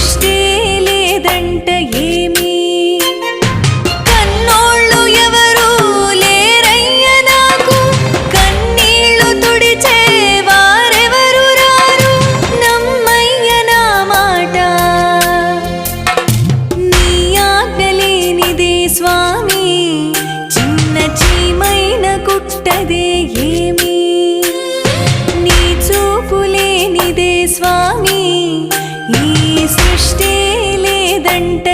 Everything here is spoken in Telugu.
సృష్టి లేదంట ఏమీ? కన్నోళ్ళు ఎవరు లేరయ్య నాకు. కన్నీళ్ళు తుడిచే వారెవరు రారు? నమ్మయ్య నా మాట. నీ ఆగలేనిదే స్వామి చిన్న చీమైన కుట్టదే నీ చూపులేనిదే స్వామి సృష్టి లేదంట